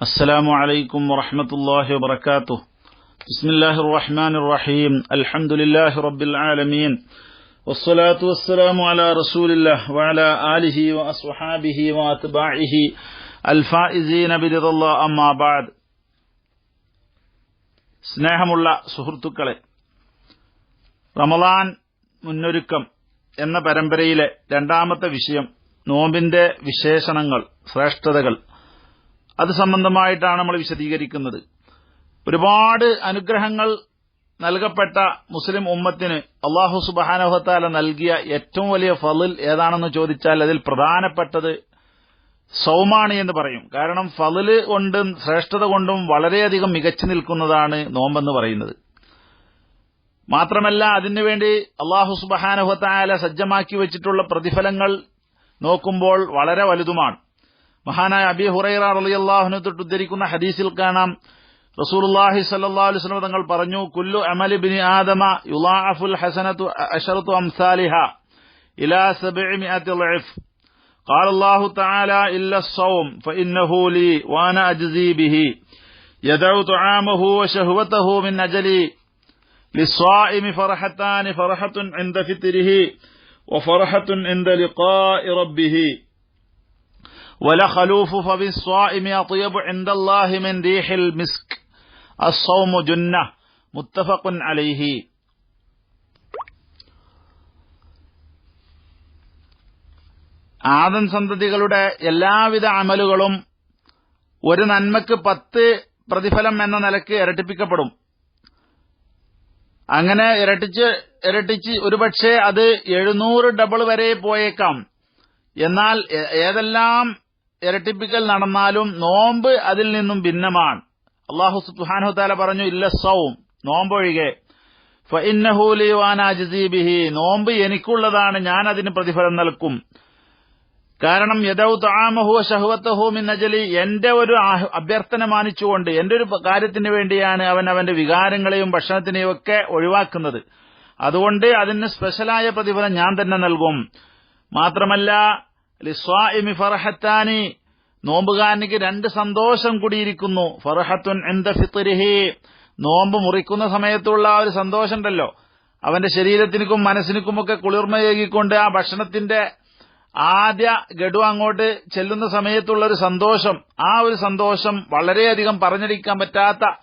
السلام عليكم ورحمة الله وبركاته بسم الله الرحمن الرحيم الحمد لله رب العالمين والصلاة والسلام على رسول الله وعلى آله وأصحابه وأتباعه الفائزين برضا الله أما بعد സ്നേഹമുള്ള സുഹൃത്തുക്കളെ റമദാൻ മുന്നൊരുക്കം എന്ന പരമ്പരയിലെ രണ്ടാമത്തെ വിഷയം നോമ്പിന്റെ വിശേഷണങ്ങൾ ശ്രേഷ്ഠതകൾ അത് സംബന്ധമായിട്ടാണ് നമ്മൾ വിശദീകരിക്കുന്നത്. ഒരുപാട് അനുഗ്രഹങ്ങൾ നൽകപ്പെട്ട മുസ്ലിം ഉമ്മത്തിന് അള്ളാഹു സുബാനഹത്താല നൽകിയ ഏറ്റവും വലിയ ഫലിൽ ഏതാണെന്ന് ചോദിച്ചാൽ അതിൽ പ്രധാനപ്പെട്ടത് സൗമാണ് എന്ന് പറയും. കാരണം ഫലിൽ കൊണ്ടും ശ്രേഷ്ഠത കൊണ്ടും വളരെയധികം മികച്ചു നിൽക്കുന്നതാണ് നോമ്പെന്ന് പറയുന്നത്. മാത്രമല്ല അതിനുവേണ്ടി അള്ളാഹു സുബഹാനഹത്താല സജ്ജമാക്കി വെച്ചിട്ടുള്ള പ്രതിഫലങ്ങൾ നോക്കുമ്പോൾ വളരെ വലുതുമാണ്. മഹാനായ അബി ഹുറൈറ റളിയല്ലാഹുവിനെ തൊട്ട് ഉദ്ധരിക്കുന്ന ഹദീസിൽ കാണാം റസൂലുള്ളാഹി സ്വല്ലല്ലാഹു അലൈഹി വസല്ലം തങ്ങൾ പറഞ്ഞു കുല്ലു അമലി ബിനി ആദമ യുളാഅഫുൽ ഹസനത്തു അശറത്തു അംസാലിഹ ഇലാ സബ്ഇമിഅത്തി ളഅഫ് قال الله تعالى إلا الصوم فإنه لي وأنا أجزي به يدع طعامه وشهوته من أجلي للصائم فرحتان فرحة عند فطره وفرحة عند لقاء ربه ولخلوف فبالصائم أطيب عند الله من ريح المسك الصوم جنة متفق عليه ആദം സന്തതികളുടെ എല്ലാവിധ അമലുകളും ഒരു നന്മക്ക് പത്ത് പ്രതിഫലം എന്ന നിലക്ക് ഇരട്ടിപ്പിക്കപ്പെടും അങ്ങനെ ഇരട്ടിച്ച് ഇരട്ടിച്ച് ഒരുപക്ഷെ അത് എഴുന്നൂറ് ഡബിൾ വരെ പോയേക്കാം എന്നാൽ ഏതെല്ലാം ഇരട്ടിപ്പിക്കൽ നടന്നാലും നോമ്പ് അതിൽ നിന്നും ഭിന്നമാണ്. അള്ളാഹു സുഹാനു താല പറഞ്ഞു ഇല്ല സൗം നോമ്പൊഴികെ. ബിഹി നോമ്പ് എനിക്കുള്ളതാണ് ഞാൻ അതിന് പ്രതിഫലം നൽകും. കാരണം യദൌ താമഹു ഷഹുവത്തഹു മിന്നജലി എന്റെ ഒരു അഭ്യർത്ഥന മാനിച്ചുകൊണ്ട് എന്റെ ഒരു കാര്യത്തിന് വേണ്ടിയാണ് അവൻ അവന്റെ വികാരങ്ങളെയും ഭക്ഷണത്തിനെയും ഒക്കെ ഒഴിവാക്കുന്നത്. അതുകൊണ്ട് അതിന് സ്പെഷ്യലായ പ്രതിഫലം ഞാൻ തന്നെ നൽകും. മാത്രമല്ല ലിസ്വാഇമി ഫർഹത്താനി. നോമ്പുകാരനിക്ക് രണ്ട് സന്തോഷം കൂടിയിരിക്കുന്നു. ഫറഹത്തുൻ എന്ത ഫിത്രിഹി. നോമ്പ് മുറിക്കുന്ന സമയത്തുള്ള ഒരു സന്തോഷമുണ്ടല്ലോ. അവന്റെ ശരീരത്തിനും മനസ്സിനുമൊക്കെ കുളിർമയേകിക്കൊണ്ട് ആ ഭക്ഷണത്തിന്റെ ആദ്യ ഗഡു അങ്ങോട്ട് ചെല്ലുന്ന സമയത്തുള്ള ഒരു സന്തോഷം. ആ ഒരു സന്തോഷം വളരെയധികം പറഞ്ഞടിക്കാൻ പറ്റാത്ത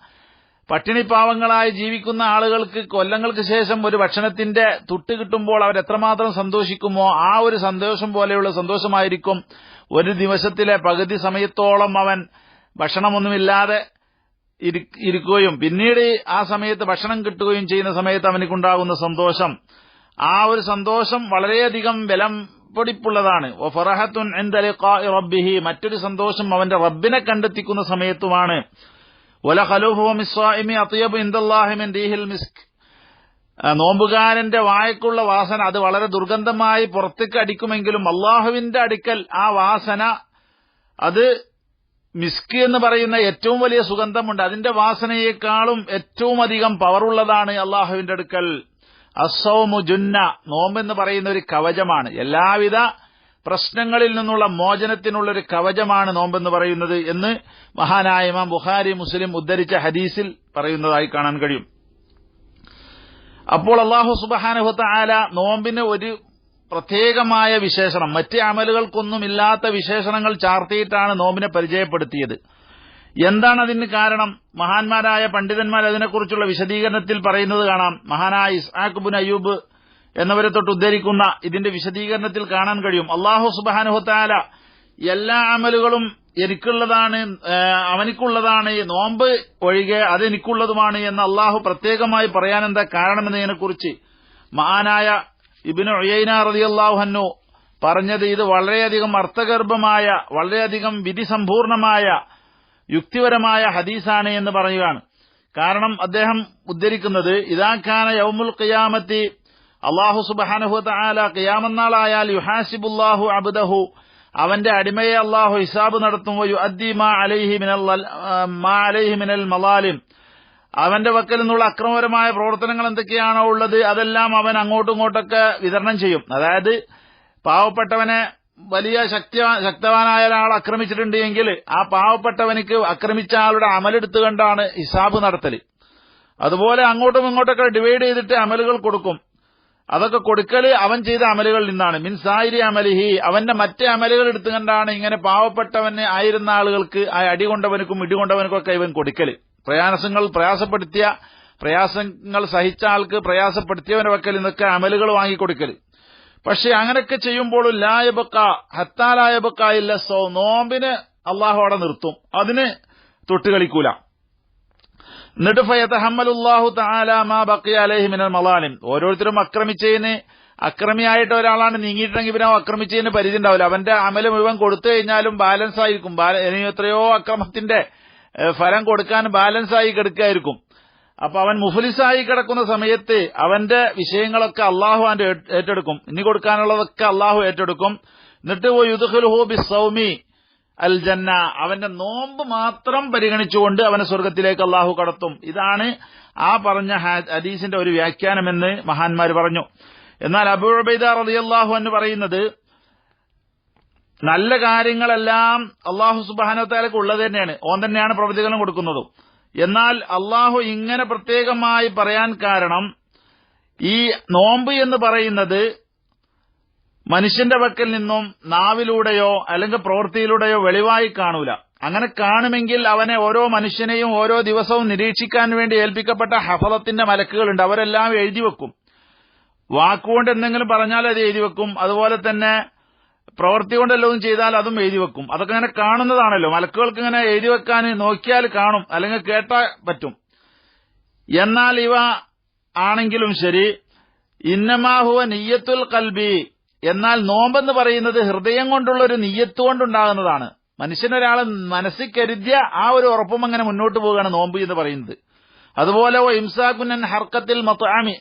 പട്ടിണിപ്പാവങ്ങളായി ജീവിക്കുന്ന ആളുകൾക്ക് കൊല്ലങ്ങൾക്ക് ശേഷം ഒരു ഭക്ഷണത്തിന്റെ തുട്ട് കിട്ടുമ്പോൾ അവർ എത്രമാത്രം സന്തോഷിക്കുമോ ആ ഒരു സന്തോഷം പോലെയുള്ള സന്തോഷമായിരിക്കും. ഒരു ദിവസത്തിലെ പകുതി സമയത്തോളം അവൻ ഭക്ഷണമൊന്നുമില്ലാതെ ഇരിക്കുകയും പിന്നീട് ആ സമയത്ത് ഭക്ഷണം കിട്ടുകയും ചെയ്യുന്ന സമയത്ത് അവനക്കുണ്ടാകുന്ന സന്തോഷം. ആ ഒരു സന്തോഷം വളരെയധികം ബലം പൊടിപ്പുള്ളതാണ്. മറ്റൊരു സന്തോഷം അവന്റെ റബ്ബിനെ കണ്ടെത്തിക്കുന്ന സമയത്തുമാണ്. നോമ്പുകാരന്റെ വായക്കുള്ള വാസന അത് വളരെ ദുർഗന്ധമായി പുറത്തേക്ക് അടിക്കുമെങ്കിലും അള്ളാഹുവിന്റെ അടുക്കൽ ആ വാസന അത് മിസ്ക് എന്ന് പറയുന്ന ഏറ്റവും വലിയ സുഗന്ധമുണ്ട്. അതിന്റെ വാസനയേക്കാളും ഏറ്റവും അധികം പവറുള്ളതാണ് അള്ളാഹുവിന്റെ അടുക്കൽ. അസൗമു ജുന്ന നോമ്പെന്ന് പറയുന്ന ഒരു കവചമാണ്. എല്ലാവിധ പ്രശ്നങ്ങളിൽ നിന്നുള്ള മോചനത്തിനുള്ളൊരു കവചമാണ് നോമ്പെന്ന് പറയുന്നത് എന്ന് മഹാനായ ഇമാം ബുഖാരി മുസ്ലിം ഉദ്ധരിച്ച ഹദീസിൽ പറയുന്നതായി കാണാൻ കഴിയും. അപ്പോൾ അള്ളാഹു സുബാനുഹത്ത ആല നോമ്പിന് ഒരു പ്രത്യേകമായ വിശേഷണം മറ്റ് അമലുകൾക്കൊന്നുമില്ലാത്ത വിശേഷണങ്ങൾ ചാർത്തിയിട്ടാണ് നോമ്പിനെ പരിചയപ്പെടുത്തിയത്. എന്താണ് അതിന് കാരണം? മഹാന്മാരായ പണ്ഡിതന്മാർ അതിനെക്കുറിച്ചുള്ള വിശദീകരണത്തിൽ പറയുന്നത് കാണാം. മഹാനായ ഇസ്ഹാഖ് ബുൻ അയ്യൂബ് എന്നിവരെ തൊട്ട് ഉദ്ധരിക്കുന്ന ഇതിന്റെ വിശദീകരണത്തിൽ കാണാൻ കഴിയും. അള്ളാഹു സുബാനുഹത്താല എല്ലാ അമലുകളും എനിക്കുള്ളതാണ് അവനിക്കുള്ളതാണ് നോമ്പ് ഒഴികെ അതെനിക്കുള്ളതുമാണ് എന്ന് അള്ളാഹു പ്രത്യേകമായി പറയാൻ എന്താ കാരണമെന്നതിനെക്കുറിച്ച് മഹാനായ ഇബിന് ഒയ്യന റതി അള്ളാഹുഹന്നു പറഞ്ഞത് ഇത് വളരെയധികം അർത്ഥഗർഭമായ വളരെയധികം വിധിസമ്പൂർണമായ യുക്തിപരമായ ഹദീസാണ് എന്ന് പറയുകയാണ്. കാരണം അദ്ദേഹം ഉദ്ധരിക്കുന്നത് ഇതാഖാന യൗമുൽ ഖിയാമത്തി അള്ളാഹു സുബാനഹുല താല ഖിയാമന്നാളായാൽ യുഹാസിബുല്ലാഹു അബുദഹു. അവന്റെ അടിമയെ അള്ളാഹു ഹിസാബ് അദ്ദി മാ അലൈഹി മിനൽ മാ അലൈഹി മിനൽ മലാലിം. അവന്റെ വക്കൽ നിന്നുള്ള അക്രമപരമായ പ്രവർത്തനങ്ങൾ എന്തൊക്കെയാണോ ഉള്ളത് അതെല്ലാം അവൻ അങ്ങോട്ടും ഇങ്ങോട്ടൊക്കെ വിതരണം ചെയ്യും. അതായത് പാവപ്പെട്ടവനെ വലിയ ശക്തി ശക്തവാനായ ഒരാൾ ആക്രമിച്ചിട്ടുണ്ട് എങ്കിൽ ആ പാവപ്പെട്ടവനിക്ക് ആക്രമിച്ച ആളുടെ അമലെടുത്തു കണ്ടാണ് ഹിസാബ് നടത്തൽ അതുപോലെ അങ്ങോട്ടും ഇങ്ങോട്ടൊക്കെ ഡിവൈഡ് ചെയ്തിട്ട് അമലുകൾ കൊടുക്കും. അതൊക്കെ കൊടുക്കൽ അവൻ ചെയ്ത അമലുകളിൽ നിന്നാണ്. മിൻ സായിരി അമലിഹി അവന്റെ മറ്റേ അമലുകൾ എടുത്തുകൊണ്ടാണ് ഇങ്ങനെ പാവപ്പെട്ടവന് ആയിരുന്ന ആളുകൾക്ക് ആ അടി കൊണ്ടവനുക്കും ഇടികൊണ്ടവനുക്കും ഒക്കെ ഇവൻ കൊടുക്കൽ. പ്രയാസങ്ങൾ പ്രയാസപ്പെടുത്തിയ പ്രയാസങ്ങൾ സഹിച്ച ആൾക്ക് പ്രയാസപ്പെടുത്തിയവന്റെ വക്കൽ നിന്നൊക്കെ അമലുകൾ വാങ്ങിക്കൊടുക്കൽ പക്ഷെ അങ്ങനെയൊക്കെ ചെയ്യുമ്പോൾ ലായബക്ക ഹത്താലായബക്ക ഇല്ല സോ നോമ്പിന് അള്ളാഹു അവിടെ നിർത്തും. അതിന് തൊട്ടുകളിക്കൂല എന്നിട്ട് മിനൽ മലാലിം ഓരോരുത്തരും ആക്രമിച്ചതിന് അക്രമിയായിട്ട് ഒരാളാണ് നീങ്ങിയിട്ടുണ്ടെങ്കിൽ പിന്നെ ആക്രമിച്ചതിന് പരിധി ഉണ്ടാവില്ല. അവന്റെ അമല മുഴുവൻ കൊടുത്തു കഴിഞ്ഞാലും ബാലൻസ് ആയിരിക്കും. എത്രയോ അക്രമത്തിന്റെ ഫലം കൊടുക്കാൻ ബാലൻസ് ആയി കിടക്കായിരിക്കും. അപ്പൊ അവൻ മുഫലിസായി കിടക്കുന്ന സമയത്ത് അവന്റെ വിഷയങ്ങളൊക്കെ അള്ളാഹു അവന്റെ ഏറ്റെടുക്കും. ഇനി കൊടുക്കാനുള്ളതൊക്കെ അള്ളാഹു ഏറ്റെടുക്കും. എന്നിട്ട് ഹോബി ബിസൗമി അൽ ജന്ന അവന്റെ നോമ്പ് മാത്രം പരിഗണിച്ചുകൊണ്ട് അവനെ സ്വർഗത്തിലേക്ക് അള്ളാഹു കടത്തും. ഇതാണ് ആ പറഞ്ഞ ഹദീസിന്റെ ഒരു വ്യാഖ്യാനമെന്ന് മഹാന്മാർ പറഞ്ഞു. എന്നാൽ അബു അബുബൈദ റളിയല്ലാഹു എന്ന് പറയുന്നത് നല്ല കാര്യങ്ങളെല്ലാം അള്ളാഹു സുബാനത്താലേക്ക് ഉള്ളത് തന്നെയാണ്. ഓൻ തന്നെയാണ് പ്രവൃത്തികളും കൊടുക്കുന്നത്. എന്നാൽ അള്ളാഹു ഇങ്ങനെ പ്രത്യേകമായി പറയാൻ കാരണം ഈ നോമ്പ് എന്ന് പറയുന്നത് മനുഷ്യന്റെ വക്കൽ നിന്നും നാവിലൂടെയോ അല്ലെങ്കിൽ പ്രവൃത്തിയിലൂടെയോ വെളിവായി കാണൂല. അങ്ങനെ കാണുമെങ്കിൽ അവനെ ഓരോ മനുഷ്യനെയും ഓരോ ദിവസവും നിരീക്ഷിക്കാൻ വേണ്ടി ഏൽപ്പിക്കപ്പെട്ട ഹഫലത്തിന്റെ മലക്കുകളുണ്ട്. അവരെല്ലാം എഴുതി വെക്കും. വാക്കുകൊണ്ട് എന്തെങ്കിലും പറഞ്ഞാൽ അത് എഴുതി വെക്കും. അതുപോലെ തന്നെ പ്രവൃത്തി കൊണ്ട് ചെയ്താൽ അതും എഴുതി വെക്കും. അതൊക്കെ ഇങ്ങനെ കാണുന്നതാണല്ലോ. മലക്കുകൾക്ക് ഇങ്ങനെ എഴുതി വെക്കാൻ നോക്കിയാൽ കാണും. അല്ലെങ്കിൽ കേട്ടാൽ പറ്റും. എന്നാൽ ഇവ ആണെങ്കിലും ശരി. ഇന്നമാഹുവ നെയ്യത്തുൽ കൽബി. എന്നാൽ നോമ്പെന്ന് പറയുന്നത് ഹൃദയം കൊണ്ടുള്ള ഒരു നീയത്ത് കൊണ്ടുണ്ടാകുന്നതാണ് മനുഷ്യനൊരാൾ മനസ്സിൽ കരുതിയ ആ ഒരു ഉറപ്പും അങ്ങനെ മുന്നോട്ട് പോവുകയാണ് നോമ്പ് എന്ന് പറയുന്നത്. അതുപോലെ ഓ ഇംസാക്കുനൻ ഹർക്കത്തിൽ മത്താമി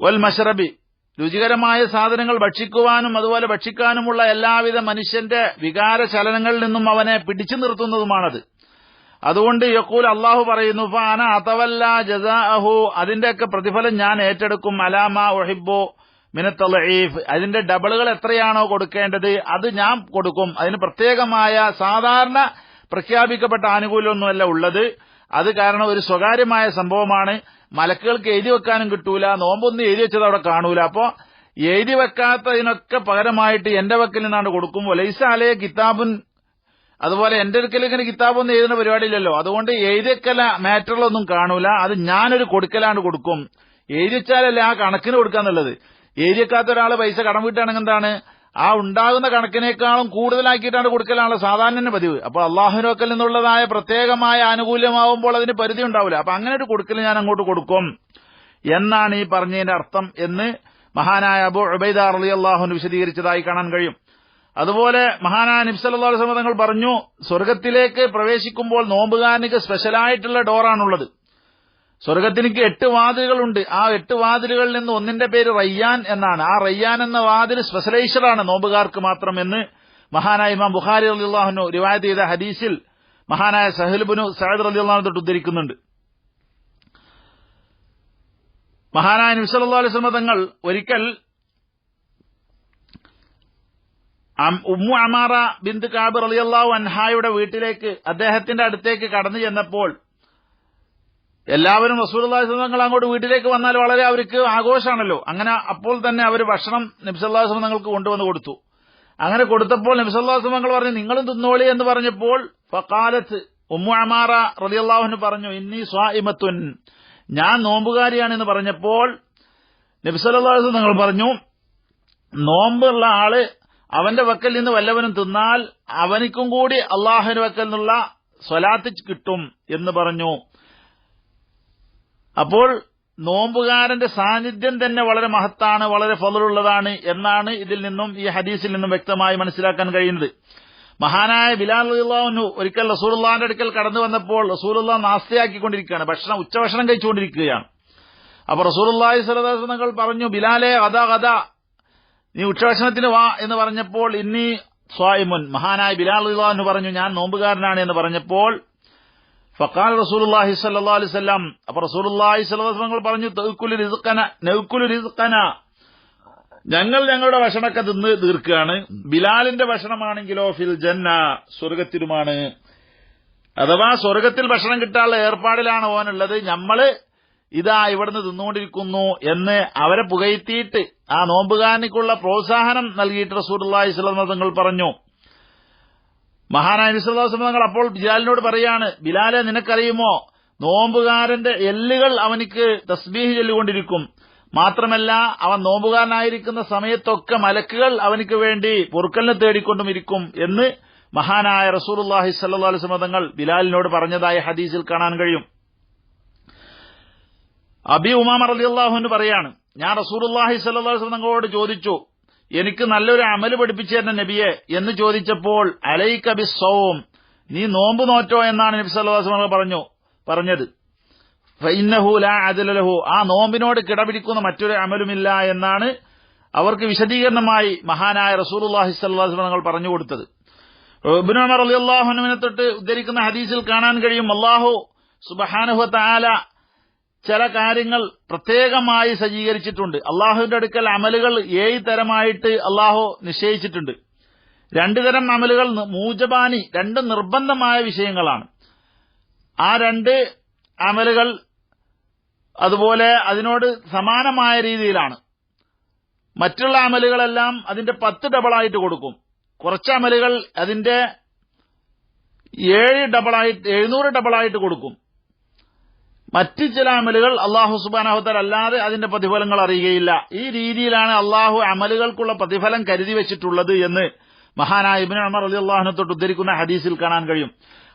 വൽ മഷറബി. രുചികരമായ സാധനങ്ങൾ ഭക്ഷിക്കുവാനും അതുപോലെ ഭക്ഷിക്കാനുമുള്ള എല്ലാവിധ മനുഷ്യന്റെ വികാര ചലനങ്ങളിൽ നിന്നും അവനെ പിടിച്ചു നിർത്തുന്നതുമാണത്. അതുകൊണ്ട് യക്കൂൽ അള്ളാഹു പറയുന്നു ഫാന അതവല്ല ജസാഅഹു. അതിന്റെയൊക്കെ പ്രതിഫലം ഞാൻ ഏറ്റെടുക്കും. അലാമ ഒഹിബോ മിനത്തലീഫ് അതിന്റെ ഡബിളുകൾ എത്രയാണോ കൊടുക്കേണ്ടത് അത് ഞാൻ കൊടുക്കും. അതിന് പ്രത്യേകമായ സാധാരണ പ്രഖ്യാപിക്കപ്പെട്ട ആനുകൂല്യമൊന്നുമല്ല ഉള്ളത്. അത് കാരണം ഒരു സ്വകാര്യമായ സംഭവമാണ്. മലക്കുകൾക്ക് എഴുതി വെക്കാനും കിട്ടൂല നോമ്പൊന്നും എഴുതി വെച്ചത് അവിടെ കാണൂല. അപ്പോ എഴുതി വെക്കാത്തതിനൊക്കെ പകരമായിട്ട് എന്റെ വക്കിൽ നിന്നാണ് കൊടുക്കും. ലൈസ അലേ കിതാബുൻ അതുപോലെ എന്റെ അടുക്കൽ ഇങ്ങനെ കിതാബൊന്നും എഴുതുന്ന പരിപാടിയില്ലല്ലോ അതുകൊണ്ട് എഴുതിക്കല മാറ്ററിലൊന്നും കാണൂല. അത് ഞാനൊരു കൊടുക്കലാണ് കൊടുക്കും. എഴുതിച്ചാലല്ലേ ആ കണക്കിന് കൊടുക്കാന്നുള്ളത്. എഴുതി വെക്കാത്ത ഒരാൾ പൈസ കടം വീട്ടാണെങ്കിൽ എന്താണ്? ആ ഉണ്ടാകുന്ന കണക്കിനേക്കാളും കൂടുതലാക്കിയിട്ടാണ് കൊടുക്കലാണ് സാധാരണ പതിവ്. അപ്പോൾ അള്ളാഹുനോക്കൽ നിന്നുള്ളതായ പ്രത്യേകമായ ആനുകൂല്യമാവുമ്പോൾ അതിന് പരിധി ഉണ്ടാവില്ല. അപ്പൊ അങ്ങനെ ഒരു കൊടുക്കൽ ഞാൻ അങ്ങോട്ട് കൊടുക്കും. എന്നാണ് ഈ പറഞ്ഞതിന്റെ അർത്ഥം എന്ന് മഹാനായ അബു ഉബൈദ അലി അള്ളാഹുന് വിശദീകരിച്ചതായി കാണാൻ കഴിയും. അതുപോലെ മഹാനായ നിബ്സല്ലാ തങ്ങൾ പറഞ്ഞു സ്വർഗത്തിലേക്ക് പ്രവേശിക്കുമ്പോൾ നോമ്പുകാരനിക്ക് സ്പെഷ്യലായിട്ടുള്ള ഡോറാണുള്ളത് സ്വർഗത്തിനിക്ക് എട്ട് വാതിലുകളുണ്ട്. ആ എട്ട് വാതിലുകളിൽ നിന്ന് ഒന്നിന്റെ പേര് റയ്യാൻ എന്നാണ്. ആ റയ്യാൻ എന്ന വാതിൽ സ്പെഷ്യലൈസറാണ് നോമ്പുകാർക്ക് മാത്രം എന്ന് മഹാനായ ഇമാം ബുഖാരി അലിള്ളാഹുനു റിവായത്ത് ചെയ്ത ഹദീസിൽ മഹാനായ സഹൽബുനു സഹദ് അലിള്ളാഹു തൊട്ട് ഉദ്ധരിക്കുന്നുണ്ട്. മഹാനായ നിസലല്ലാ അലൈഹി തങ്ങൾ ഒരിക്കൽ ഉമ്മു അമാറ ബിന്ദ് കാബിർ അലിയല്ലാഹു അൻഹായുടെ വീട്ടിലേക്ക് അദ്ദേഹത്തിന്റെ അടുത്തേക്ക് കടന്നു ചെന്നപ്പോൾ എല്ലാവരും റസൂലുള്ളാഹി തങ്ങൾ അങ്ങോട്ട് വീട്ടിലേക്ക് വന്നാൽ വളരെ അവർക്ക് ആഘോഷമാണല്ലോ അങ്ങനെ അപ്പോൾ തന്നെ അവർ ഭക്ഷണം നബ്സല്ലാഹു തങ്ങൾക്ക് കൊണ്ടുവന്ന് കൊടുത്തു. അങ്ങനെ കൊടുത്തപ്പോൾ നബ്സല്ലാഹു തങ്ങൾ പറഞ്ഞു നിങ്ങളും തിന്നോളി എന്ന് പറഞ്ഞപ്പോൾ ഫക്കാലത്ത് ഉമ്മു അമാറ റലിയല്ലാഹുന് പറഞ്ഞു ഇന്നി സ്വാഇമത്തുൻ. ഞാൻ നോമ്പുകാരിയാണെന്ന് പറഞ്ഞപ്പോൾ നബ്സല്ലാഹു തങ്ങൾ പറഞ്ഞു നോമ്പുള്ള ആൾ അവന്റെ വക്കൽ നിന്ന് വല്ലവനും തിന്നാൽ അവനിക്കും കൂടി അള്ളാഹുവിന്റെ വക്കൽ നിന്നുള്ള സ്വലാത്ത് കിട്ടും എന്ന് പറഞ്ഞു. അപ്പോൾ നോമ്പുകാരന്റെ സാന്നിധ്യം തന്നെ വളരെ മഹത്താണ് വളരെ ഫലുള്ളതാണ് എന്നാണ് ഇതിൽ നിന്നും ഈ ഹദീസിൽ നിന്നും വ്യക്തമായി മനസ്സിലാക്കാൻ കഴിയുന്നത്. മഹാനായ ബിലാൽ അള്ളാഹുനു ഒരിക്കൽ റസൂലുള്ളാന്റെ അടുക്കൽ കടന്നു വന്നപ്പോൾ റസൂലുള്ള നാസ്തയാക്കിക്കൊണ്ടിരിക്കുകയാണ്. ഭക്ഷണം ഉച്ചഭക്ഷണം കഴിച്ചുകൊണ്ടിരിക്കുകയാണ്. അപ്പൊ റസൂലുള്ളാഹി സ്വലദാസ് പറഞ്ഞു ബിലാലെ കഥ കഥ നീ ഉച്ചഭക്ഷണത്തിന് വാ എന്ന് പറഞ്ഞപ്പോൾ ഇന്നീ സ്വായിമുൻ. മഹാനായ ബിലാൽ അള്ളാഹു പറഞ്ഞു ഞാൻ നോമ്പുകാരനാണ് എന്ന് പറഞ്ഞപ്പോൾ ഫക്കാൽ റസൂലുള്ളാഹി സ്വല്ലല്ലാഹു അലൈഹി അപ്പൊ അലൈഹി വസല്ലം പറഞ്ഞു ഞങ്ങൾ ഞങ്ങളുടെ ഭക്ഷണമൊക്കെ തിന്ന് തീർക്കുകയാണ്. ബിലാലിന്റെ ഭക്ഷണമാണെങ്കിലോ ഫിൽ ജന്ന സ്വർഗത്തിലുമാണ് അഥവാ സ്വർഗത്തിൽ ഭക്ഷണം കിട്ടാനുള്ള ഏർപ്പാടിലാണ് ഓനുള്ളത്. ഞമ്മൾ ഇതാ ഇവിടുന്ന് തിന്നുകൊണ്ടിരിക്കുന്നു എന്ന് അവരെ പുകയത്തിയിട്ട് ആ നോമ്പുകാരനിക്കുള്ള പ്രോത്സാഹനം നൽകിയിട്ട് റസൂർ സ്വലം തങ്ങൾ പറഞ്ഞു. മഹാനായ നിസ്ലാസം തങ്ങൾ അപ്പോൾ ബിലാലിനോട് പറയാണ് ബിലാലെ നിനക്കറിയുമോ? നോമ്പുകാരന്റെ എല്ലുകൾ അവനിക്ക് തസ്ബീഹ് ചൊല്ലുകൊണ്ടിരിക്കും മാത്രമല്ല അവൻ നോമ്പുകാരനായിരിക്കുന്ന സമയത്തൊക്കെ മലക്കുകൾ അവനിക്ക് വേണ്ടി പൊറുക്കലിനെ തേടിക്കൊണ്ടും ഇരിക്കും എന്ന് മഹാനായ റസൂർല്ലാഹി സല്ലാ തങ്ങൾ ബിലാലിനോട് പറഞ്ഞതായ ഹദീസിൽ കാണാൻ കഴിയും. അബി ഉമാമർ അലി അള്ളാഹുവിന് പറയാണ് ഞാൻ റസൂർല്ലാഹി സല്ലാസ് തങ്ങളോട് ചോദിച്ചു എനിക്ക് നല്ലൊരു അമൽ പഠിപ്പിച്ചു തരുന്ന നബിയെ എന്ന് ചോദിച്ചപ്പോൾ അലൈക ബി സോം നീ നോമ്പ് നോറ്റോ? എന്നാണ് നബി സല്ലാസ് പറഞ്ഞു പറഞ്ഞത്. ഫൈന്നഹു ലാ അദലഹു ആ നോമ്പിനോട് കിടപിടിക്കുന്ന മറ്റൊരു അമലുമില്ല എന്നാണ് അവർക്ക് വിശദീകരണമായി മഹാനായ അലൈഹി വസല്ലം പറഞ്ഞു കൊടുത്തത്. റളിയല്ലാഹു അൻഹുവിനെ തൊട്ട് ഉദ്ധരിക്കുന്ന ഹദീസിൽ കാണാൻ കഴിയും അള്ളാഹു സുബ്ഹാനഹു വതആല ചില കാര്യങ്ങൾ പ്രത്യേകമായി സജ്ജീകരിച്ചിട്ടുണ്ട്. അള്ളാഹുവിന്റെ അടുക്കൽ അമലുകൾ ഏഴ് തരമായിട്ട് അള്ളാഹു നിശ്ചയിച്ചിട്ടുണ്ട്. രണ്ടു തരം അമലുകൾ മൂജബാനി രണ്ട് നിർബന്ധമായ വിഷയങ്ങളാണ്. ആ രണ്ട് അമലുകൾ അതുപോലെ അതിനോട് സമാനമായ രീതിയിലാണ്. മറ്റുള്ള അമലുകളെല്ലാം അതിന്റെ പത്ത് ഡബിളായിട്ട് കൊടുക്കും. കുറച്ച് അമലുകൾ അതിന്റെ ഏഴ് ഡബിളായിട്ട് എഴുന്നൂറ് ഡബിളായിട്ട് കൊടുക്കും. മറ്റ് ചില അമലുകൾ അള്ളാഹു സുബാനാഹുത്തൽ അല്ലാതെ അതിന്റെ പ്രതിഫലങ്ങൾ അറിയുകയില്ല. ഈ രീതിയിലാണ് അള്ളാഹു അമലുകൾക്കുള്ള പ്രതിഫലം കരുതി വെച്ചിട്ടുള്ളത് എന്ന് മഹാനായ ഇബിൻ അമർ അലി അള്ളാഹുനെ തൊട്ട് ഉദ്ധരിക്കുന്ന ഹദീസിൽ കാണാൻ കഴിയും.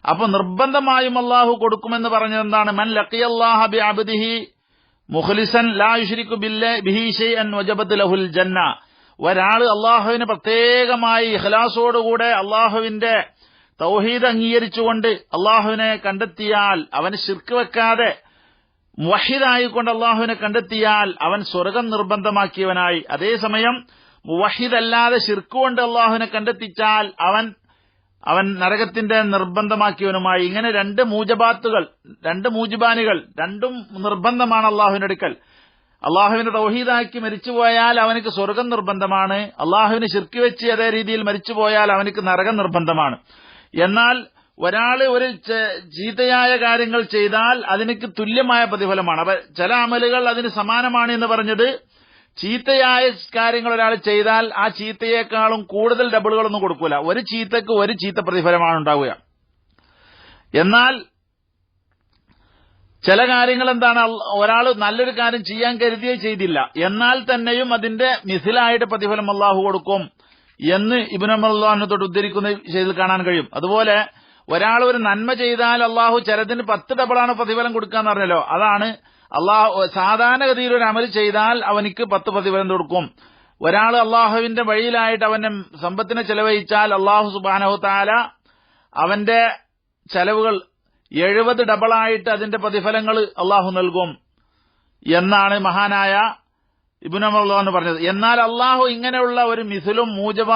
അപ്പൊ നിർബന്ധമായും അള്ളാഹു കൊടുക്കുമെന്ന് പറഞ്ഞത് എന്താണ്? മൻ ലക്കിയല്ലാഹ ബി അബ്ദിഹി മുഖ്ലിസൻ ലാ യുശ്രിക്കു ബിഹി ഷൈഅൻ വജബത്ത് ലഹുൽ ജന്ന. ഒരാൾ അള്ളാഹുവിന് പ്രത്യേകമായി ഇഖ്ലാസോടുകൂടെ അള്ളാഹുവിന്റെ തൗഹീദ് അംഗീകരിച്ചുകൊണ്ട് അള്ളാഹുവിനെ കണ്ടെത്തിയാൽ അവന് ശിർക്ക് വെക്കാതെ മുവഹിദായിക്കൊണ്ട് അള്ളാഹുവിനെ കണ്ടെത്തിയാൽ അവൻ സ്വർഗം നിർബന്ധമാക്കിയവനായി. അതേസമയം മുവഹിദല്ലാതെ ശിർക്കുകൊണ്ട് അള്ളാഹുവിനെ കണ്ടെത്തിച്ചാൽ അവൻ അവൻ നരകത്തിന്റെ നിർബന്ധമാക്കിയവനുമായി. ഇങ്ങനെ രണ്ട് മൂജബാത്തുകൾ രണ്ട് മൂജുബാനികൾ രണ്ടും നിർബന്ധമാണ് അള്ളാഹുവിന്റെ അടുക്കൽ. അള്ളാഹുവിനെ തൗഹീദാക്കി മരിച്ചുപോയാൽ അവനക്ക് സ്വർഗം നിർബന്ധമാണ്. അള്ളാഹുവിന് ശിർക്കി വെച്ച് അതേ രീതിയിൽ മരിച്ചുപോയാൽ അവനക്ക് നരകം നിർബന്ധമാണ്. എന്നാൽ ഒരാൾ ഒരു ചീത്തയായ കാര്യങ്ങൾ ചെയ്താൽ അതിനക്ക് തുല്യമായ പ്രതിഫലമാണ്. അപ്പൊ ചില അമലുകൾ അതിന് സമാനമാണ് എന്ന് പറഞ്ഞത്. ചീത്തയായ കാര്യങ്ങൾ ഒരാൾ ചെയ്താൽ ആ ചീത്തയേക്കാളും കൂടുതൽ ഡബിളുകളൊന്നും കൊടുക്കൂല. ഒരു ചീത്തക്ക് ഒരു ചീത്ത പ്രതിഫലമാണ് ഉണ്ടാവുക. എന്നാൽ ചില കാര്യങ്ങൾ എന്താണ്? ഒരാൾ നല്ലൊരു കാര്യം ചെയ്യാൻ കരുതിയേ ചെയ്തില്ല. എന്നാൽ തന്നെയും അതിന്റെ മിസിലായിട്ട് പ്രതിഫലം അള്ളാഹു കൊടുക്കും എന്ന് ഇബിനമല്ലാഹിനെ തൊട്ട് ഉദ്ധരിക്കുന്ന ചെയ്തിൽ കാണാൻ കഴിയും. അതുപോലെ ഒരാൾ ഒരു നന്മ ചെയ്താൽ അള്ളാഹു ചരത്തിന് പത്ത് ഡബിളാണ് പ്രതിഫലം കൊടുക്കാന്ന് പറഞ്ഞല്ലോ. അതാണ് അള്ളാഹു സാധാരണഗതിയിൽ ഒരു അമൽ ചെയ്താൽ അവനിക്ക് പത്ത് പ്രതിഫലം കൊടുക്കും. ഒരാൾ അള്ളാഹുവിന്റെ വഴിയിലായിട്ട് അവന്റെ സമ്പത്തിനെ ചെലവഴിച്ചാൽ അള്ളാഹു സുബാനഹു താല അവന്റെ ചെലവുകൾ എഴുപത് ഡബിളായിട്ട് അതിന്റെ പ്രതിഫലങ്ങൾ അള്ളാഹു നൽകും. എന്നാണ് മഹാനായ ഇബുനമല്ലാന്ന് പറഞ്ഞത് എന്നാൽ അള്ളാഹു ഇങ്ങനെയുള്ള ഒരു മിസിലും മൂജബ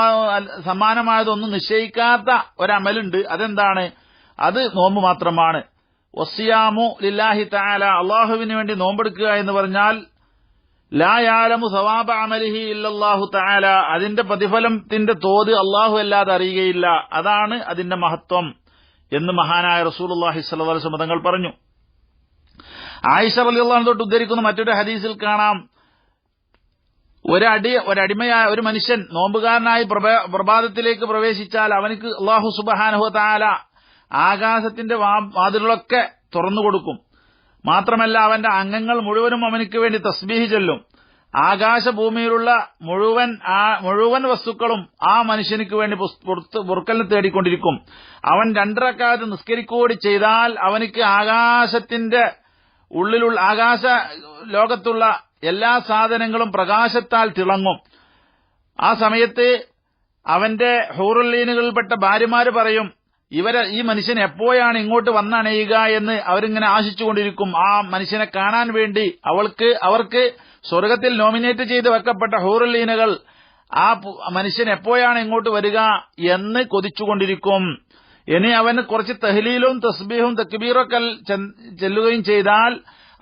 സമാനമായതൊന്നും നിശ്ചയിക്കാത്ത ഒരമലുണ്ട്. അതെന്താണ്? അത് നോമ്പ് മാത്രമാണ്. ഒസിയാമു ലില്ലാഹി താല അള്ളാഹുവിന് വേണ്ടി നോമ്പെടുക്കുക എന്ന് പറഞ്ഞാൽ ലായാലമു സവാബ അമലിഹി ഇല്ലാഹു താല അതിന്റെ പ്രതിഫലത്തിന്റെ തോത് അള്ളാഹു അല്ലാതെ അറിയുകയില്ല. അതാണ് അതിന്റെ മഹത്വം എന്ന് മഹാനായ റസൂൽ അള്ളാഹി സ്വലം മതങ്ങൾ പറഞ്ഞു. ആയിഷ അലി അള്ളാഹു തൊട്ട് ഉദ്ധരിക്കുന്ന മറ്റൊരു ഹദീസിൽ കാണാം. ഒരടി ഒരടിമയായ ഒരു മനുഷ്യൻ നോമ്പുകാരനായി പ്രഭാതത്തിലേക്ക് പ്രവേശിച്ചാൽ അവനക്ക് അള്ളാഹു സുബഹാനഹു താല ആകാശത്തിന്റെ വാതിലുകളൊക്കെ തുറന്നു കൊടുക്കും. മാത്രമല്ല അവന്റെ അംഗങ്ങൾ മുഴുവനും അവനക്ക് വേണ്ടി തസ്ബീഹി ചൊല്ലും. ആകാശഭൂമിയിലുള്ള മുഴുവൻ മുഴുവൻ വസ്തുക്കളും ആ മനുഷ്യനുക്ക് വേണ്ടി പുറക്കലിന് തേടിക്കൊണ്ടിരിക്കും. അവൻ രണ്ടരക്കാലത്ത് നിസ്കരിക്കുകൂടി ചെയ്താൽ അവനിക്ക് ആകാശത്തിന്റെ ഉള്ളിലുള്ള ആകാശ ലോകത്തുള്ള എല്ലാ സാധനങ്ങളും പ്രകാശത്താൽ തിളങ്ങും. ആ സമയത്ത് അവന്റെ ഹൂറുല്ലീനുകളിൽപ്പെട്ട ഭാര്യമാര് പറയും ഇവരെ ഈ മനുഷ്യൻ എപ്പോഴാണ് ഇങ്ങോട്ട് വന്നണയുക എന്ന് അവരിങ്ങനെ ആശിച്ചുകൊണ്ടിരിക്കും. ആ മനുഷ്യനെ കാണാൻ വേണ്ടി അവൾക്ക് അവർക്ക് സ്വർഗത്തിൽ നോമിനേറ്റ് ചെയ്ത് വെക്കപ്പെട്ട ഹൂറുല്ലീനുകൾ ആ മനുഷ്യൻ എപ്പോഴാണ് ഇങ്ങോട്ട് വരിക എന്ന് കൊതിച്ചുകൊണ്ടിരിക്കും. ഇനി അവന് കുറച്ച് തഹ്ലീലും തസ്ബീഹും തക്ബീറൊക്കെ ചെല്ലുകയും ചെയ്താൽ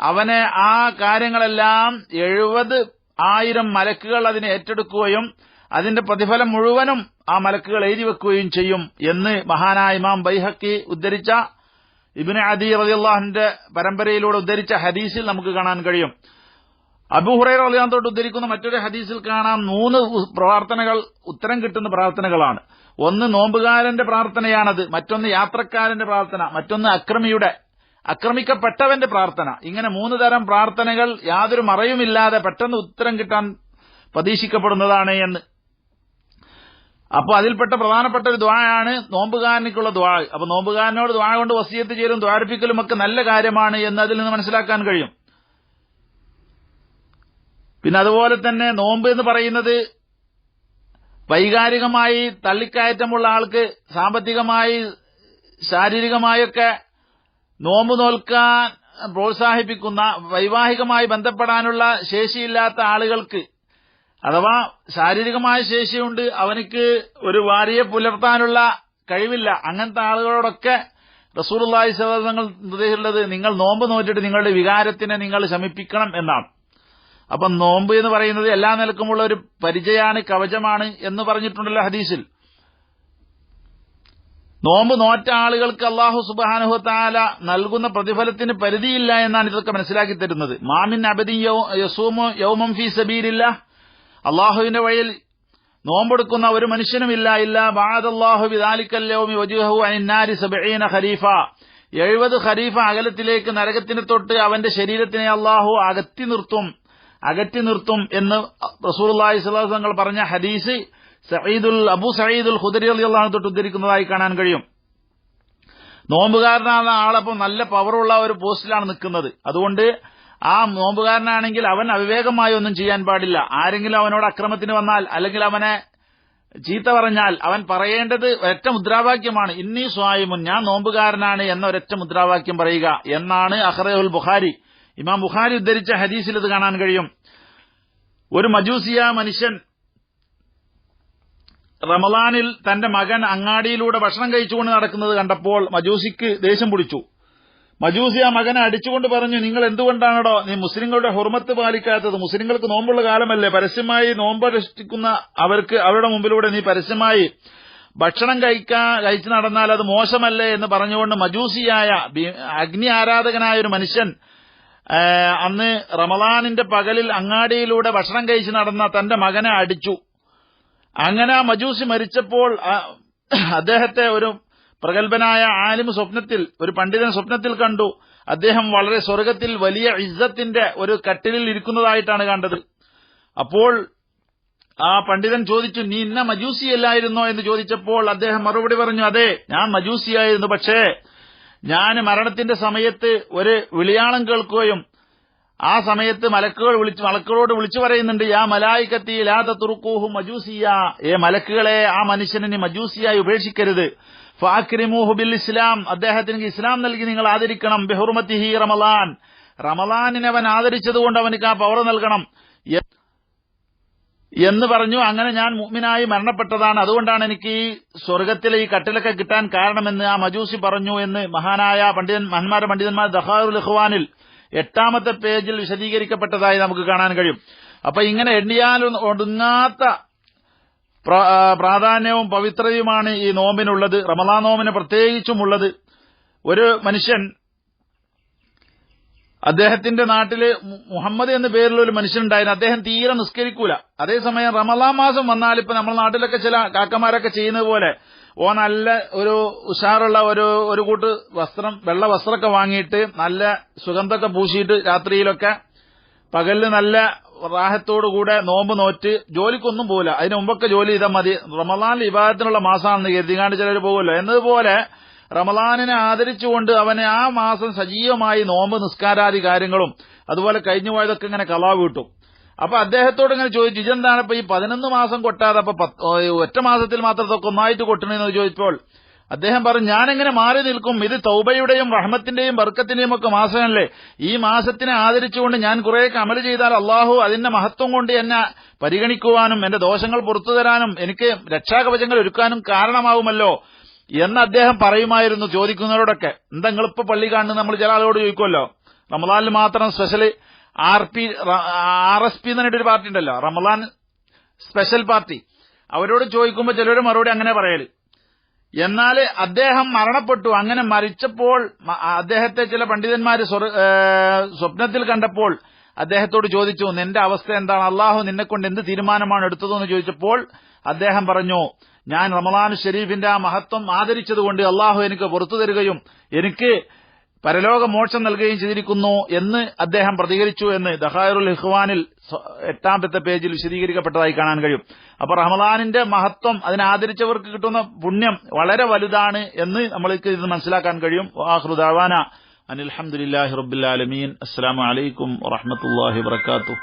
അവന് ആ കാര്യങ്ങളെല്ലാം എഴുപത് ആയിരം മലക്കുകൾ അതിനെ ഏറ്റെടുക്കുകയും അതിന്റെ പ്രതിഫലം മുഴുവനും ആ മലക്കുകൾ എഴുതി വെക്കുകയും ചെയ്യും എന്ന് മഹാനായ ഇമാം ബൈഹക്കി ഉദ്ധരിച്ച ഇബിന് അദി റളിയല്ലാഹുവിന്റെ പരമ്പരയിലൂടെ ഉദ്ധരിച്ച ഹദീസിൽ നമുക്ക് കാണാൻ കഴിയും. അബുഹുറൈ റളിയാൻ തൊട്ട് ഉദ്ധരിക്കുന്ന മറ്റൊരു ഹദീസിൽ കാണാം. മൂന്ന് പ്രാർത്ഥനകൾ ഉത്തരം കിട്ടുന്ന പ്രാർത്ഥനകളാണ്. ഒന്ന് നോമ്പുകാരന്റെ പ്രാർത്ഥനയാണത് മറ്റൊന്ന് യാത്രക്കാരന്റെ പ്രാർത്ഥന മറ്റൊന്ന് അക്രമിയുടെ അക്രമിക്കപ്പെട്ടവന്റെ പ്രാർത്ഥന. ഇങ്ങനെ മൂന്ന് തരം പ്രാർത്ഥനകൾ യാതൊരു മറയുമില്ലാതെ പെട്ടെന്ന് ഉത്തരം കിട്ടാൻ പ്രതീക്ഷിക്കപ്പെടുന്നതാണ് എന്ന്. അപ്പോൾ അതിൽപ്പെട്ട പ്രധാനപ്പെട്ട ഒരു ദ്വായാണ് നോമ്പുകാരനിക്കുള്ള ദ്വാ. അപ്പൊ നോമ്പുകാരനോട് ദ്വാ കൊണ്ട് വസീയത്ത് ചെയ്യലും ദ്വാരിപ്പിക്കലും ഒക്കെ നല്ല കാര്യമാണ് എന്ന് അതിൽ നിന്ന് മനസ്സിലാക്കാൻ കഴിയും. പിന്നെ അതുപോലെ തന്നെ നോമ്പ് എന്ന് പറയുന്നത് വൈകാരികമായി തള്ളിക്കയറ്റമുള്ള ആൾക്ക് സാമ്പത്തികമായി ശാരീരികമായൊക്കെ നോമ്പ് നോൽക്കാൻ പ്രോത്സാഹിപ്പിക്കുന്ന വൈവാഹികമായി ബന്ധപ്പെടാനുള്ള ശേഷിയില്ലാത്ത ആളുകൾക്ക് അഥവാ ശാരീരികമായ ശേഷിയുണ്ട് അവനക്ക് ഒരു ഭാര്യയെ പുലർത്താനുള്ള കഴിവില്ല. അങ്ങനത്തെ ആളുകളോടൊക്കെ റസൂർലായി സഹോദരങ്ങൾ നിർദ്ദേശിച്ചുള്ളത് നിങ്ങൾ നോമ്പ് നോറ്റിട്ട് നിങ്ങളുടെ വികാരത്തിനെ നിങ്ങൾ ശമിപ്പിക്കണം എന്നാണ്. അപ്പം നോമ്പ് എന്ന് പറയുന്നത് എല്ലാ നിലക്കുമുള്ള ഒരു പരിചയമാണ് കവചമാണ് എന്ന് പറഞ്ഞിട്ടുണ്ടല്ലോ ഹദീസിൽ. നോമ്പ് നോറ്റ ആളുകൾക്ക് അള്ളാഹു സുബാനുഹത്താല നൽകുന്ന പ്രതിഫലത്തിന് പരിധിയില്ല എന്നാണ് ഇതൊക്കെ മനസ്സിലാക്കി തരുന്നത്. മാമിൻ അബദി യസൂമോ യൗമം ഫി സബീരില്ല അള്ളാഹുവിന്റെ വഴിയിൽ നോമ്പെടുക്കുന്ന ഒരു മനുഷ്യനുമില്ല ഇല്ല ബാദല്ലാഹു വിദാലിക്കല്യോമി വജുഹു അനിന്നാരി സബീന ഖരീഫ എഴുപത് ഖരീഫ അകലത്തിലേക്ക് നരകത്തിന് തൊട്ട് അവന്റെ ശരീരത്തിനെ അള്ളാഹു അകറ്റി നിർത്തും അകറ്റി നിർത്തും എന്ന് റസൂർലാഹി സ്വലാസങ്ങൾ പറഞ്ഞ ഹദീസ് സയ്യിദുൽ അബു സയ്യിദുൽ ഖുദരി അള്ളാഹു തൊട്ട് ഉദ്ധരിക്കുന്നതായി കാണാൻ കഴിയും. നോമ്പുകാരനാണ് ആളപ്പം നല്ല പവറുള്ള ഒരു പോസ്റ്റിലാണ് നിൽക്കുന്നത്. അതുകൊണ്ട് ആ നോമ്പുകാരനാണെങ്കിൽ അവൻ അവിവേകമായി ഒന്നും ചെയ്യാൻ പാടില്ല. ആരെങ്കിലും അവനോട് അക്രമത്തിന് വന്നാൽ അല്ലെങ്കിൽ അവനെ ചീത്ത പറഞ്ഞാൽ അവൻ പറയേണ്ടത് ഒരൊറ്റ മുദ്രാവാക്യമാണ്. ഇന്നീ സ്വായിമുൻ ഞാൻ നോമ്പുകാരനാണ് എന്ന ഒരൊറ്റ മുദ്രാവാക്യം പറയുക എന്നാണ് അഹ്റയുൽ ബുഖാരി ഇമാം ബുഖാരി ഉദ്ധരിച്ച ഹദീസിൽ ഇത് കാണാൻ കഴിയും. ഒരു മജൂസിയ മനുഷ്യൻ റമലാനിൽ തന്റെ മകൻ അങ്ങാടിയിലൂടെ ഭക്ഷണം കഴിച്ചുകൊണ്ട് നടക്കുന്നത് കണ്ടപ്പോൾ മജൂസിക്ക് ദേഷ്യം പിടിച്ചു. മജൂസി ആ മകനെ അടിച്ചുകൊണ്ട് പറഞ്ഞു നിങ്ങൾ എന്തുകൊണ്ടാണോ നീ മുസ്ലിങ്ങളുടെ ഹുർമത്ത് പാലിക്കാത്തത്? മുസ്ലിങ്ങൾക്ക് നോമ്പുള്ള കാലമല്ലേ. പരസ്യമായി നോമ്പനുഷ്ഠിക്കുന്ന അവർക്ക് അവരുടെ മുമ്പിലൂടെ നീ പരസ്യമായി ഭക്ഷണം കഴിക്കാ കഴിച്ചു നടന്നാൽ അത് മോശമല്ലേ എന്ന് പറഞ്ഞുകൊണ്ട് മജൂസിയായ അഗ്നി ആരാധകനായ ഒരു മനുഷ്യൻ അന്ന് റമലാനിന്റെ പകലിൽ അങ്ങാടിയിലൂടെ ഭക്ഷണം കഴിച്ചു നടന്ന തന്റെ മകനെ അടിച്ചു. അങ്ങനെ ആ മജൂസി മരിച്ചപ്പോൾ അദ്ദേഹത്തെ ഒരു പ്രഗത്ഭനായ ആലിം സ്വപ്നത്തിൽ ഒരു പണ്ഡിതൻ സ്വപ്നത്തിൽ കണ്ടു. അദ്ദേഹം വളരെ സ്വർഗത്തിൽ വലിയ ഇസ്സത്തിന്റെ ഒരു കട്ടിലിൽ ഇരിക്കുന്നതായിട്ടാണ് കണ്ടത്. അപ്പോൾ ആ പണ്ഡിതൻ ചോദിച്ചു നീ ഇന്ന മജൂസിയല്ലായിരുന്നോ? എന്ന് ചോദിച്ചപ്പോൾ അദ്ദേഹം മറുപടി പറഞ്ഞു അതെ ഞാൻ മജൂസിയായിരുന്നു. പക്ഷേ ഞാൻ മരണത്തിന്റെ സമയത്ത് ഒരു വിളിയാളം കേൾക്കുകയും ആ സമയത്ത് മലക്കുകൾ വിളിച്ചു മലക്കുകളോട് വിളിച്ചു പറയുന്നുണ്ട് യാ മലായിക്കത്തി ലാത തുറുക്കൂഹു മജൂസിയ. ഏ മലക്കുകളെ ആ മനുഷ്യനെ മജൂസിയായി ഉപേക്ഷിക്കരുത്. ഫാക്രിമൂഹു ബിൽ ഇസ്ലാം. അദ്ദേഹത്തിന് ഇസ്ലാം നൽകി നിങ്ങൾ ആദരിക്കണം. ബെഹുർമത്തിഹി റമലാൻ റമലാനിനെ അവൻ ആദരിച്ചതുകൊണ്ട് അവനക്ക് ആ പവർ നൽകണം. എന്ന് പറഞ്ഞു അങ്ങനെ ഞാൻ മുഗ്മിനായി മരണപ്പെട്ടതാണ്. അതുകൊണ്ടാണ് എനിക്ക് സ്വർഗത്തിലെ ഈ കട്ടിലൊക്കെ കിട്ടാൻ കാരണമെന്ന് ആ മജൂസി പറഞ്ഞു എന്ന് മഹാനായ പണ്ഡിതൻ മഹന്മാര പണ്ഡിതന്മാർ ദഹാറുൽ ഇഖ്വാനിൽ എട്ടാമത്തെ പേജിൽ വിശദീകരിക്കപ്പെട്ടതായി നമുക്ക് കാണാൻ കഴിയും. അപ്പൊ ഇങ്ങനെ എണ്ണിയാൽ ഒടുങ്ങാത്ത പ്രാധാന്യവും പവിത്രതയുമാണ് ഈ നോമ്പിനുള്ളത്. റമലാ നോമ്പിന് പ്രത്യേകിച്ചുമുള്ളത്. ഒരു മനുഷ്യൻ അദ്ദേഹത്തിന്റെ നാട്ടിൽ മുഹമ്മദ് എന്ന പേരിലുള്ള ഒരു മനുഷ്യനുണ്ടായിരുന്നു. അദ്ദേഹം തീരെ നിസ്കരിക്കൂല. അതേസമയം റമലാ മാസം വന്നാൽ ഇപ്പൊ നമ്മുടെ നാട്ടിലൊക്കെ ചില കാക്കമാരൊക്കെ ചെയ്യുന്നത് പോലെ ഓ നല്ല ഒരു ഉഷാറുള്ള ഒരു ഒരു കൂട്ട് വസ്ത്രം വെള്ള വസ്ത്രമൊക്കെ വാങ്ങിയിട്ട് നല്ല സുഗന്ധമൊക്കെ പൂശിയിട്ട് രാത്രിയിലൊക്കെ പകലിൽ നല്ല റാഹത്തോടുകൂടെ നോമ്പ് നോറ്റ് ജോലിക്കൊന്നും പോകില്ല അതിന് മുമ്പൊക്കെ ജോലി ചെയ്താൽ മതി. റമലാൻ വിവാഹത്തിനുള്ള മാസമാണെന്ന് കരുതികാണ്ട് ചിലർ പോകുമല്ലോ. എന്നതുപോലെ റമലാനിനെ ആദരിച്ചുകൊണ്ട് അവനെ ആ മാസം സജീവമായി നോമ്പ് നിസ്കാരാദി കാര്യങ്ങളും അതുപോലെ കഴിഞ്ഞു പോയതൊക്കെ ഇങ്ങനെ കലാവ് കിട്ടും. അപ്പൊ അദ്ദേഹത്തോട് ഇങ്ങനെ ചോദിച്ചു ഇതെന്താണ്? ഇപ്പൊ ഈ പതിനൊന്ന് മാസം കൊട്ടാതെ അപ്പൊ ഒറ്റ മാസത്തിൽ മാത്രം ഇതൊക്കെ ഒന്നായിട്ട് കൊട്ടണെന്ന് ചോദിച്ചപ്പോൾ അദ്ദേഹം പറഞ്ഞു ഞാനെങ്ങനെ മാറി നിൽക്കും? ഇത് തൗബയുടെയും റഹ്മത്തിന്റെയും ബർക്കത്തിന്റെയും ഒക്കെ മാസമല്ലേ? ഈ മാസത്തിനെ ആദരിച്ചുകൊണ്ട് ഞാൻ കുറേയൊക്കെ അമൽ ചെയ്താൽ അള്ളാഹു അതിന്റെ മഹത്വം കൊണ്ട് എന്നെ പരിഗണിക്കുവാനും എന്റെ ദോഷങ്ങൾ പുറത്തു തരാനും എനിക്ക് രക്ഷാകവചങ്ങൾ ഒരുക്കാനും കാരണമാവുമല്ലോ? എന്ന് അദ്ദേഹം പറയുമായിരുന്നു ചോദിക്കുന്നവരോടൊക്കെ. എന്താ നിങ്ങളിപ്പോ പള്ളി കാണുന്നത്? നമ്മൾ ചില ആളോട് ചോദിക്കുമല്ലോ. റമദാനിൽ മാത്രം special R P R S P എന്ന് പറഞ്ഞിട്ടൊരു പാർട്ടി ഉണ്ടല്ലോ. റമദാൻ സ്പെഷ്യൽ പാർട്ടി. അവരോട് ചോദിക്കുമ്പോൾ ചിലർ മറുപടി അങ്ങനെ പറയൽ. എന്നാൽ അദ്ദേഹം മരണപ്പെട്ടു. അങ്ങനെ മരിച്ചപ്പോൾ അദ്ദേഹത്തെ ചില പണ്ഡിതന്മാർ സ്വപ്നത്തിൽ കണ്ടപ്പോൾ അദ്ദേഹത്തോട് ചോദിച്ചു നിന്റെ അവസ്ഥ എന്താണ്? അള്ളാഹു നിന്നെ കൊണ്ട് എന്ത് തീരുമാനമാണ് എടുത്തതെന്ന് ചോദിച്ചപ്പോൾ അദ്ദേഹം പറഞ്ഞു ഞാൻ റമദാൻ ഷെരീഫിന്റെ ആ മഹത്വം ആദരിച്ചതുകൊണ്ട് അള്ളാഹു എനിക്ക് പുറത്തു തരികയും എനിക്ക് പരലോക മോക്ഷം നൽകുകയും ചെയ്തിരിക്കുന്നു എന്ന് അദ്ദേഹം പ്രതികരിച്ചു എന്ന് ദഹാറുൽ ഇഹ്വാനിൽ എട്ടാമത്തെ പേജിൽ വിശദീകരിക്കപ്പെട്ടതായി കാണാൻ കഴിയും. അപ്പൊ റഹ്മദാനിന്റെ മഹത്വം അതിനെ ആദരിച്ചവർക്ക് കിട്ടുന്ന പുണ്യം വളരെ വലുതാണ് എന്ന് നമ്മൾക്ക് ഇത് മനസ്സിലാക്കാൻ കഴിയും. ആഹ്റുദാവാന അനിൽഹമുല്ലാഹി അസ്സാം അലൈക്കും വറഹമത്തല്ലാഹി വബർക്കാത്തു